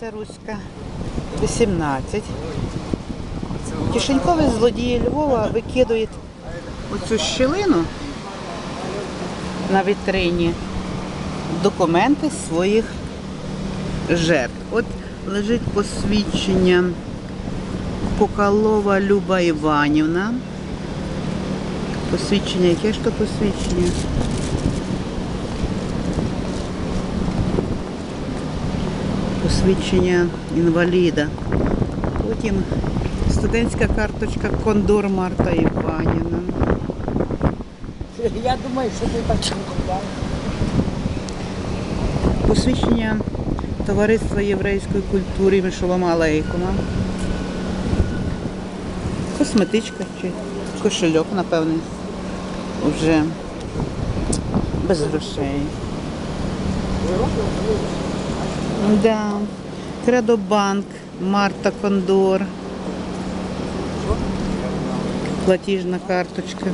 Це Руська 18. Кишенькові злодії Львова викидують оцю щілину на вітрині документи своїх жертв. От лежить посвідчення Покалова Люба Іванівна. Посвідчення, яке ж то посвідчення? Посвідчення інваліда. Потім студентська карточка Кондор Марта Іванівна. Я думаю, що ти так не Посвідчення Товариства єврейської культури Мишолома Алейкума. Косметичка чи кошельок, напевне, вже без грошей. Да. Кредобанк, Марта Кондор. Платіжна карточка.